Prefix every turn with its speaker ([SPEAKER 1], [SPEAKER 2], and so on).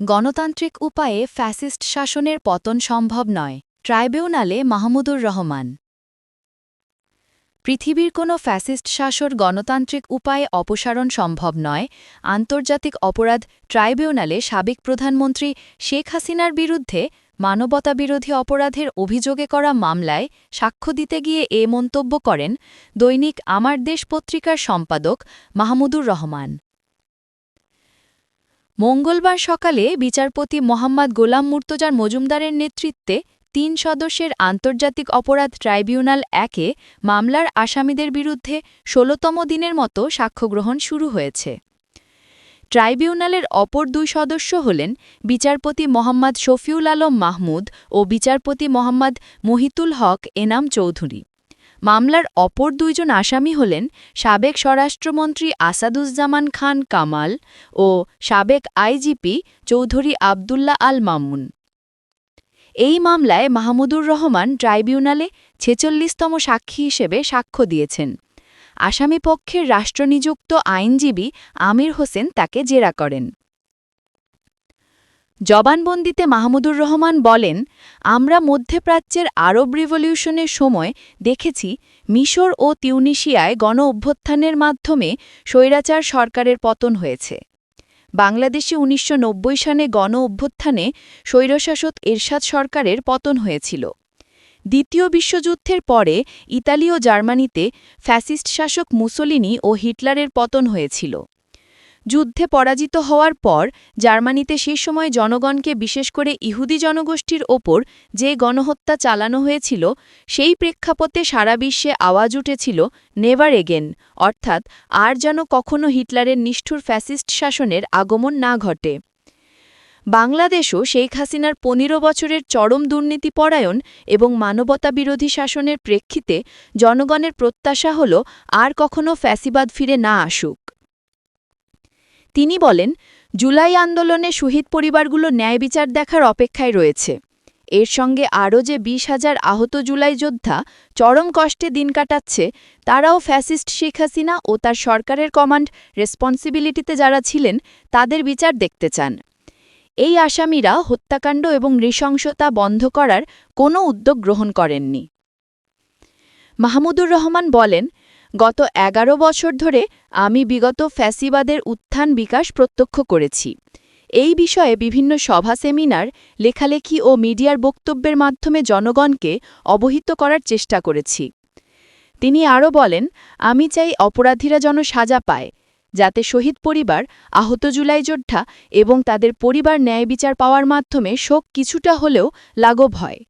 [SPEAKER 1] গণতান্ত্রিক উপায়ে ফ্যাসিস্ট শাসনের পতন সম্ভব নয়। ট্রাইব্যুনালে মাহমুদুর রহমান। পৃথিবীর কোনো ফ্যাসিস্ট শাসর গণতান্ত্রিক উপায়ে অপসারণ সম্ভব নয়। আন্তর্জাতিক অপরাধ ট্রাইব্যুনালে সাবেক প্রধানমন্ত্রী শেখ হাসিনার বিরুদ্ধে মানবতাবিরোধী অপরাধের অভিযোগে করা মামলায় সাক্ষ্য দিতে গিয়ে এ মন্তব্য করেন দৈনিক আমার দেশ পত্রিকার সম্পাদক মাহমুদুর রহমান। মঙ্গলবার সকালে বিচারপতি মোহাম্মদ গোলাম মুর্তজার মজুমদারের নেতৃত্বে তিন সদস্যের আন্তর্জাতিক অপরাধ ট্রাইব্যুনাল একে মামলার আসামিদের বিরুদ্ধে ষোলতম দিনের মতো সাক্ষ্যগ্রহণ শুরু হয়েছে। ট্রাইব্যুনালের অপর দুই সদস্য হলেন বিচারপতি মোহাম্মদ শফিউল আলম মাহমুদ ও বিচারপতি মোহাম্মদ মহিতুল হক এনাম চৌধুরী। মামলার অপর দুইজন আসামি হলেন সাবেক স্বরাষ্ট্রমন্ত্রী আসাদুজ্জামান খান কামাল ও সাবেক আইজিপি চৌধুরী আবদুল্লাহ আল মামুন। এই মামলায় মাহমুদুর রহমান ট্রাইব্যুনালে ছেচল্লিশতম সাক্ষী হিসেবে সাক্ষ্য দিয়েছেন। আসামিপক্ষের রাষ্ট্রনিযুক্ত আইনজীবী আমির হোসেন তাকে জেরা করেন। জবানবন্দিতে মাহমুদুর রহমান বলেন, আমরা মধ্যপ্রাচ্যের আরব রিভলিউশনের সময় দেখেছি মিশর ও তিউনিশিয়ায় গণ অভ্যুত্থানের মাধ্যমে স্বৈরাচার সরকারের পতন হয়েছে। বাংলাদেশে উনিশশো সালে গণ অভ্যুত্থানে স্বৈরশাসক এরশাদ সরকারের পতন হয়েছিল। দ্বিতীয় বিশ্বযুদ্ধের পরে ইতালি ও জার্মানিতে ফ্যাসিস্ট শাসক মুসোলিনি ও হিটলারের পতন হয়েছিল। যুদ্ধে পরাজিত হওয়ার পর জার্মানিতে সে সময় জনগণকে বিশেষ করে ইহুদি জনগোষ্ঠীর ওপর যে গণহত্যা চালানো হয়েছিল, সেই প্রেক্ষাপটে সারা বিশ্বে আওয়াজ উঠেছিল, নেভার এগেন অর্থাৎ আর যেন কখনও হিটলারের নিষ্ঠুর ফ্যাসিস্ট শাসনের আগমন না ঘটে। বাংলাদেশও শেখ হাসিনার পনেরো বছরের চরম দুর্নীতিপরায়ণ এবং মানবতাবিরোধী শাসনের প্রেক্ষিতে জনগণের প্রত্যাশা হল, আর কখনও ফ্যাসিবাদ ফিরে না আসুক। তিনি বলেন, জুলাই আন্দোলনে শহীদ পরিবারগুলো ন্যায় বিচার দেখার অপেক্ষায় রয়েছে। এর সঙ্গে আরও যে বিশ হাজার আহত জুলাই যোদ্ধা চরম কষ্টে দিন কাটাচ্ছে, তারাও ফ্যাসিস্ট শেখ হাসিনা ও তার সরকারের কমান্ড রেসপন্সিবিলিটিতে যারা ছিলেন, তাদের বিচার দেখতে চান। এই আসামিরা হত্যাকাণ্ড এবং নৃশংসতা বন্ধ করার কোনো উদ্যোগ গ্রহণ করেননি। মাহমুদুর রহমান বলেন গত এগারো বছর ধরে আমি বিগত ফ্যাসিবাদের উত্থান বিকাশ প্রত্যক্ষ করেছি। এই বিষয়ে বিভিন্ন সভা সেমিনার, লেখালেখি ও মিডিয়ার বক্তব্যের মাধ্যমে জনগণকে অবহিত করার চেষ্টা করেছি। তিনি আরও বলেন, আমি চাই অপরাধীরা যেন সাজা পায়, যাতে শহীদ পরিবার, আহত জুলাই যোদ্ধা এবং তাদের পরিবার ন্যায় বিচার পাওয়ার মাধ্যমে শোক কিছুটা হলেও লাঘব হয়।